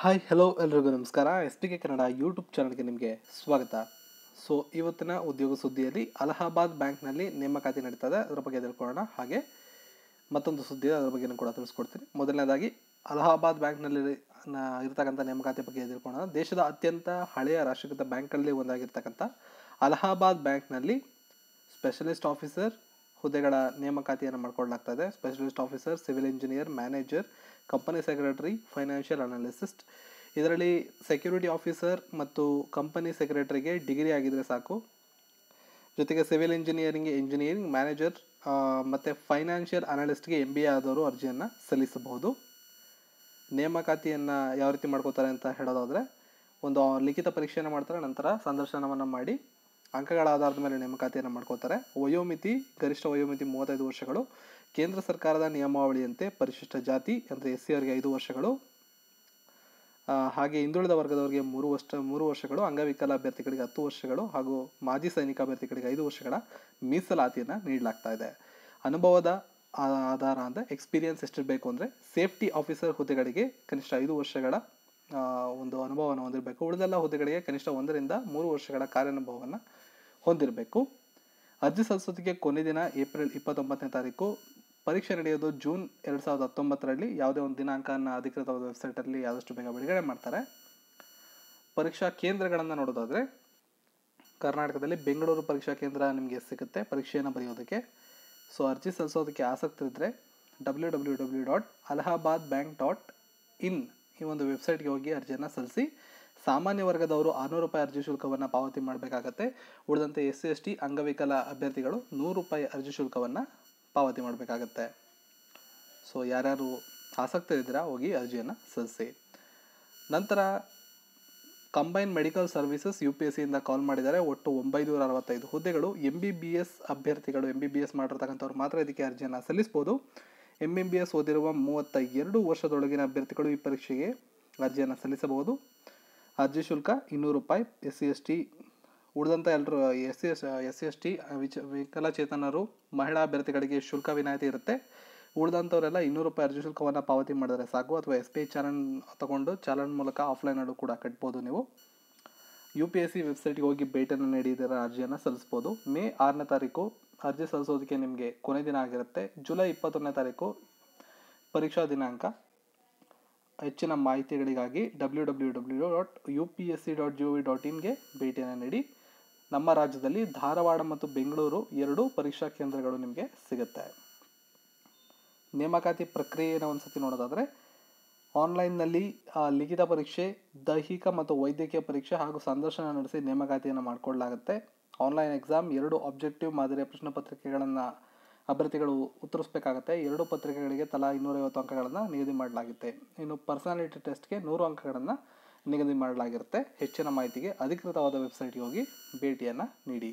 Hi hello ಎಲ್ರಿಗೂ ನಮಸ್ಕಾರ. S P K Kannada YouTube ಚಾನಲ್ಗೆ ನಿಮಗೆ ಸ್ವಾಗತ. ಸೊ ಇವತ್ತಿನ ಉದ್ಯೋಗ ಸುದ್ದಿಯಲ್ಲಿ ಅಲಹಾಬಾದ್ ಬ್ಯಾಂಕ್ನಲ್ಲಿ ನೇಮಕಾತಿ ನಡೀತದೆ. ಅದರ ಬಗ್ಗೆ ತಿಳ್ಕೊಳ್ಳೋಣ. ಹಾಗೆ ಮತ್ತೊಂದು ಸುದ್ದಿ ಇದೆ, ಅದರ ಬಗ್ಗೆನೂ ಕೂಡ ತಿಳಿಸ್ಕೊಡ್ತೀನಿ. ಮೊದಲನೇದಾಗಿ ಅಲಹಾಬಾದ್ ಬ್ಯಾಂಕ್ನಲ್ಲಿ ಇರ್ತಕ್ಕಂಥ ನೇಮಕಾತಿ ಬಗ್ಗೆ ತಿಳ್ಕೊಳ್ಳೋಣ. ದೇಶದ ಅತ್ಯಂತ ಹಳೆಯ ರಾಷ್ಟ್ರೀಕೃತ ಬ್ಯಾಂಕ್ಗಳಲ್ಲಿ ಒಂದಾಗಿರ್ತಕ್ಕಂಥ ಅಲಹಾಬಾದ್ ಬ್ಯಾಂಕ್ನಲ್ಲಿ ಸ್ಪೆಷಲಿಸ್ಟ್ ಆಫೀಸರ್ ಹುದ್ದೆಗಳ ನೇಮಕಾತಿಯನ್ನು ಮಾಡಿಕೊಳ್ಳಲಾಗ್ತದೆ specialist officer civil engineer manager company secretary financial analyst ಇದರಲ್ಲಿ ಸೆಕ್ಯೂರಿಟಿ ಆಫೀಸರ್ ಮತ್ತು ಕಂಪನಿ ಸೆಕ್ರೆಟರಿಗೆ ಡಿಗ್ರಿ ಆಗಿದ್ದರೆ ಸಾಕು. ಜೊತೆಗೆ ಸಿವಿಲ್ ಇಂಜಿನಿಯರಿಂಗ್ ಇಂಜಿನಿಯರಿಂಗ್ ಮ್ಯಾನೇಜರ್ ಮತ್ತು ಫೈನಾನ್ಷಿಯಲ್ ಅನಾಲಿಸ್ಟ್ಗೆ ಎಂ ಬಿ ಎ ಆದವರು ಅರ್ಜಿಯನ್ನು ಸಲ್ಲಿಸಬಹುದು. ನೇಮಕಾತಿಯನ್ನು ಯಾವ ರೀತಿ ಮಾಡ್ಕೋತಾರೆ ಅಂತ ಹೇಳೋದಾದರೆ, ಒಂದು ಲಿಖಿತ ಪರೀಕ್ಷೆಯನ್ನು ಮಾಡ್ತಾರೆ, ನಂತರ ಸಂದರ್ಶನವನ್ನು ಮಾಡಿ ಅಂಕಗಳ ಆಧಾರದ ಮೇಲೆ ನೇಮಕಾತಿಯನ್ನು ಮಾಡ್ಕೋತಾರೆ ವಯೋಮಿತಿ, ಗರಿಷ್ಠ ವಯೋಮಿತಿ ಮೂವತ್ತೈದು ವರ್ಷಗಳು, ಕೇಂದ್ರ ಸರ್ಕಾರದ ನಿಯಮಾವಳಿಯಂತೆ ಪರಿಶಿಷ್ಟ ಜಾತಿ, ಅಂದರೆ ಎಸ್ ಸಿ ಅವರಿಗೆ ಐದು ವರ್ಷಗಳು ಹಾಗೆ ಹಿಂದುಳಿದ ವರ್ಗದವರಿಗೆ ಮೂರು ವರ್ಷ, ಮೂರು ವರ್ಷಗಳು, ಅಂಗವಿಕಲ ಅಭ್ಯರ್ಥಿಗಳಿಗೆ ಹತ್ತು ವರ್ಷಗಳು, ಹಾಗೂ ಮಾಜಿ ಸೈನಿಕ ಅಭ್ಯರ್ಥಿಗಳಿಗೆ ಐದು ವರ್ಷಗಳ ಮೀಸಲಾತಿಯನ್ನು ನೀಡಲಾಗ್ತಾ ಇದೆ. ಅನುಭವದ ಆಧಾರ ಅಂದರೆ ಎಕ್ಸ್ಪೀರಿಯನ್ಸ್ ಎಷ್ಟಿರಬೇಕು ಅಂದರೆ ಸೇಫ್ಟಿ ಆಫೀಸರ್ ಹುದ್ದೆಗಳಿಗೆ ಕನಿಷ್ಠ ಐದು ವರ್ಷಗಳ ಒಂದು ಅನುಭವವನ್ನು ಹೊಂದಿರಬೇಕು. ಉಳಿದೆಲ್ಲ ಹುದ್ದೆಗಳಿಗೆ ಕನಿಷ್ಠ ಒಂದರಿಂದ ಮೂರು ವರ್ಷಗಳ ಕಾರ್ಯಾನುಭವವನ್ನು ಹೊಂದಿರಬೇಕು. ಅರ್ಜಿ ಸಲ್ಲಿಸೋದಕ್ಕೆ ಕೊನೆ ದಿನ ಏಪ್ರಿಲ್ ಇಪ್ಪತ್ತೊಂಬತ್ತನೇ ತಾರೀಕು. ಪರೀಕ್ಷೆ ನಡೆಯೋದು ಜೂನ್ ಎರಡು ಸಾವಿರದ ಹತ್ತೊಂಬತ್ತರಲ್ಲಿ. ಯಾವುದೇ ಒಂದು ದಿನಾಂಕನ ಅಧಿಕೃತವಾದ ವೆಬ್ಸೈಟಲ್ಲಿ ಆದಷ್ಟು ಬೇಗ ಬಿಡುಗಡೆ ಮಾಡ್ತಾರೆ. ಪರೀಕ್ಷಾ ಕೇಂದ್ರಗಳನ್ನು ನೋಡೋದಾದರೆ, ಕರ್ನಾಟಕದಲ್ಲಿ ಬೆಂಗಳೂರು ಪರೀಕ್ಷಾ ಕೇಂದ್ರ ನಿಮಗೆ ಸಿಗುತ್ತೆ ಪರೀಕ್ಷೆಯನ್ನು ಬರೆಯೋದಕ್ಕೆ. ಸೊ, ಅರ್ಜಿ ಸಲ್ಲಿಸೋದಕ್ಕೆ ಆಸಕ್ತಿ ಇದ್ದರೆ W W W dot Allahabad bank dot in ಈ ಒಂದು ವೆಬ್ಸೈಟ್ಗೆ ಹೋಗಿ ಅರ್ಜಿಯನ್ನು ಸಲ್ಲಿಸಿ, ಸಾಮಾನ್ಯ ವರ್ಗದವರು ಆರುನೂರು ರೂಪಾಯಿ ಅರ್ಜಿ ಶುಲ್ಕವನ್ನು ಪಾವತಿ ಮಾಡಬೇಕಾಗತ್ತೆ. ಉಳಿದಂತೆ ಎಸ್ ಸಿ ಎಸ್ ಟಿ ಅಂಗವಿಕಲ ಅಭ್ಯರ್ಥಿಗಳು ನೂರು ರೂಪಾಯಿ ಅರ್ಜಿ ಶುಲ್ಕವನ್ನು ಪಾವತಿ ಮಾಡಬೇಕಾಗತ್ತೆ. ಸೊ, ಯಾರ್ಯಾರು ಆಸಕ್ತಿ ಇದ್ದೀರಾ ಹೋಗಿ ಅರ್ಜಿಯನ್ನು ಸಲ್ಲಿಸಿ. ನಂತರ combined medical services U P S ಸಿಯಿಂದ call ಮಾಡಿದ್ದಾರೆ. ಒಟ್ಟು ಒಂಬೈನೂರ ಅರವತ್ತೈದು ಹುದ್ದೆಗಳು. ಎಂ ಬಿ ಬಿ ಎಸ್ ಅಭ್ಯರ್ಥಿಗಳು ಎಂ ಬಿ ಬಿ ಎಸ್ ಮಾಡಿರ್ತಕ್ಕಂಥವ್ರು ಮಾತ್ರ ಇದಕ್ಕೆ ಅರ್ಜಿಯನ್ನು ಸಲ್ಲಿಸ್ಬೋದು. ಎಂ ಬಿ ಎಸ್ ಓದಿರುವ ಮೂವತ್ತ ಎರಡು ವರ್ಷದೊಳಗಿನ ಅಭ್ಯರ್ಥಿಗಳು ಈ ಪರೀಕ್ಷೆಗೆ ಅರ್ಜಿಯನ್ನು ಸಲ್ಲಿಸಬಹುದು. ಅರ್ಜಿ ಶುಲ್ಕ ಇನ್ನೂರು ರೂಪಾಯಿ. ಎಸ್ ಸಿ ಎಸ್ ಟಿ ಉಳಿದಂಥ ಎಲ್ಲರೂ S C S S C S T ವಿಚ, ವಿಕಲಚೇತನರು, ಮಹಿಳಾ ಅಭ್ಯರ್ಥಿಗಳಿಗೆ ಶುಲ್ಕ ವಿನಾಯಿತಿ ಇರುತ್ತೆ. ಉಳಿದಂಥವರೆಲ್ಲ ಇನ್ನೂರು ರೂಪಾಯಿ ಅರ್ಜಿ ಶುಲ್ಕವನ್ನು ಪಾವತಿ ಮಾಡಿದರೆ ಸಾಕು. ಅಥವಾ ಎಸ್ ಪಿ ಐ ಚಾನಲ್ ತಗೊಂಡು ಚಾಲನ್ ಮೂಲಕ ಆಫ್ಲೈನಲ್ಲೂ ಕೂಡ ಕಟ್ಬೋದು ನೀವು. ಯು ಪಿ ಎಸ್ ಸಿ ವೆಬ್ಸೈಟ್ಗೆ ಹೋಗಿ ಭೇಟಿಯನ್ನು ನೀಡಿದರೆ ಅರ್ಜಿಯನ್ನು ಸಲ್ಲಿಸ್ಬೋದು ಮೇ ಆರನೇ ತಾರೀಕು ಅರ್ಜಿ ಸಲ್ಲಿಸೋದಕ್ಕೆ ನಿಮಗೆ ಕೊನೆ ದಿನ ಆಗಿರುತ್ತೆ. ಜುಲೈ ಇಪ್ಪತ್ತೊಂದನೇ ತಾರೀಕು ಪರೀಕ್ಷಾ ದಿನಾಂಕ. ಹೆಚ್ಚಿನ ಮಾಹಿತಿಗಳಿಗಾಗಿ W W W dot U P S C dot G V dot ಇನ್ಗೆ ಭೇಟಿಯನ್ನು ನೀಡಿ. ನಮ್ಮ ರಾಜ್ಯದಲ್ಲಿ ಧಾರವಾಡ ಮತ್ತು ಬೆಂಗಳೂರು ಎರಡೂ ಪರೀಕ್ಷಾ ಕೇಂದ್ರಗಳು ನಿಮಗೆ ಸಿಗುತ್ತೆ. ನೇಮಕಾತಿ ಪ್ರಕ್ರಿಯೆಯನ್ನು ಒಂದ್ಸತಿ ನೋಡೋದಾದರೆ, ಆನ್ಲೈನ್ನಲ್ಲಿ ಲಿಖಿತ ಪರೀಕ್ಷೆ, ದೈಹಿಕ ಮತ್ತು ವೈದ್ಯಕೀಯ ಪರೀಕ್ಷೆ ಹಾಗೂ ಸಂದರ್ಶನ ನಡೆಸಿ ನೇಮಕಾತಿಯನ್ನು ಮಾಡಿಕೊಳ್ಳಲಾಗುತ್ತೆ. ಆನ್ಲೈನ್ ಎಕ್ಸಾಮ್ ಎರಡು ಆಬ್ಜೆಕ್ಟಿವ್ ಮಾದರಿಯ ಪ್ರಶ್ನೆ ಪತ್ರಿಕೆಗಳನ್ನು ಅಭ್ಯರ್ಥಿಗಳು ಉತ್ತರಿಸಬೇಕಾಗತ್ತೆ. ಎರಡು ಪತ್ರಿಕೆಗಳಿಗೆ ತಲಾ ಇನ್ನೂರೈವತ್ತು ಅಂಕಗಳನ್ನು ನಿಗದಿ ಮಾಡಲಾಗುತ್ತೆ. ಇನ್ನು ಪರ್ಸನಾಲಿಟಿ ಟೆಸ್ಟ್ಗೆ ನೂರು ಅಂಕಗಳನ್ನು ನಿಗದಿ ಮಾಡಲಾಗಿರುತ್ತೆ. ಹೆಚ್ಚಿನ ಮಾಹಿತಿಗೆ ಅಧಿಕೃತವಾದ ವೆಬ್ಸೈಟ್ಗೆ ಹೋಗಿ ಭೇಟಿಯನ್ನು ನೀಡಿ.